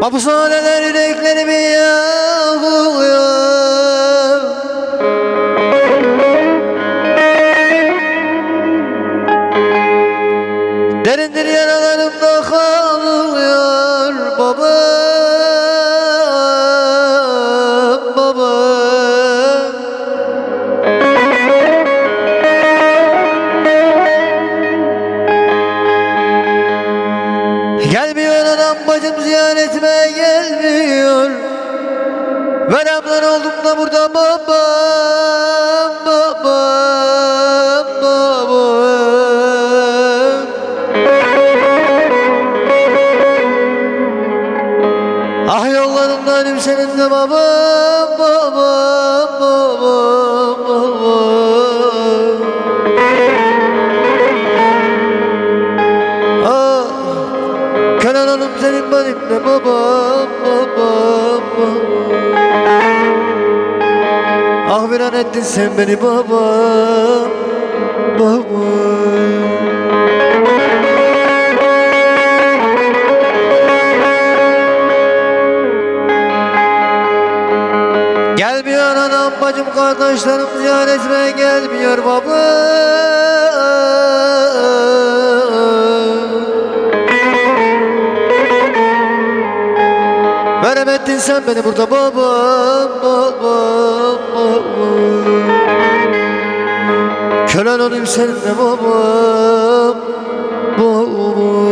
Hapishaneler yüreklerimi yakıyor Gelmiyor anam bacım ziyaretime gelmiyor. Veremden oldum da burada babam babam babam. Ah yollarımda ölüm senin de babam babam babam Hanım senin benim de babam babam babam. Ah viran ettin sen beni babam babam. Gelmiyor anam bacım kardeşlerim ziyaretime gelmiyor baba Veremedin sen beni burada. Babam babam babam Kölen olayım seninle. Babam babam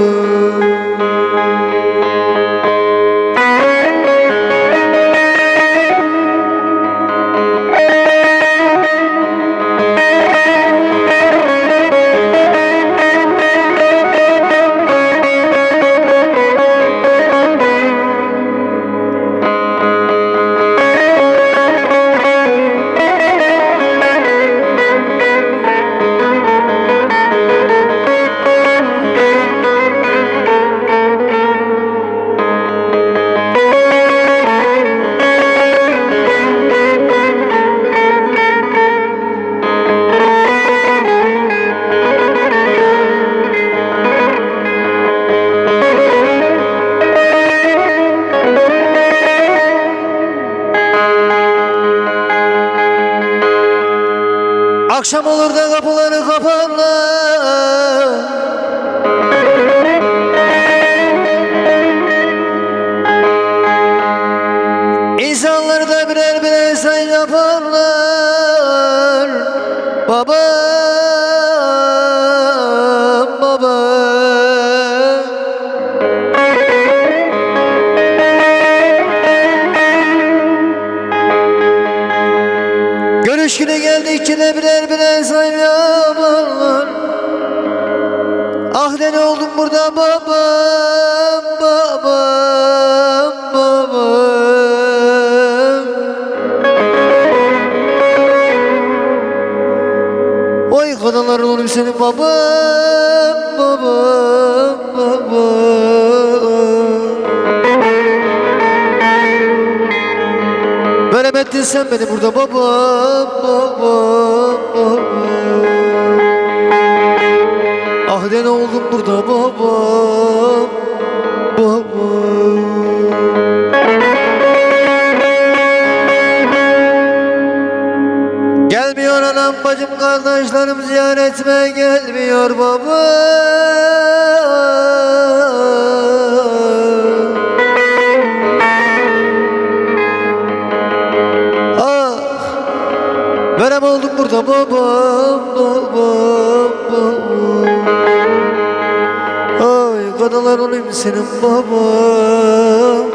Akşam olur da kapıları kaparlar günü geldikçe de birer birer say yaparlar Ah ne oldum burada babam babam babam. Oy kadınlar oğlum senin babam babam babam Veremedin sen beni burada babam babam babam Ah ne oldum burada babam babam Gelmiyor anam bacım kardeşlerim ziyaretime gelmiyor baba Perem oldum burada babam babam babam Ay kanalar olayım senin babam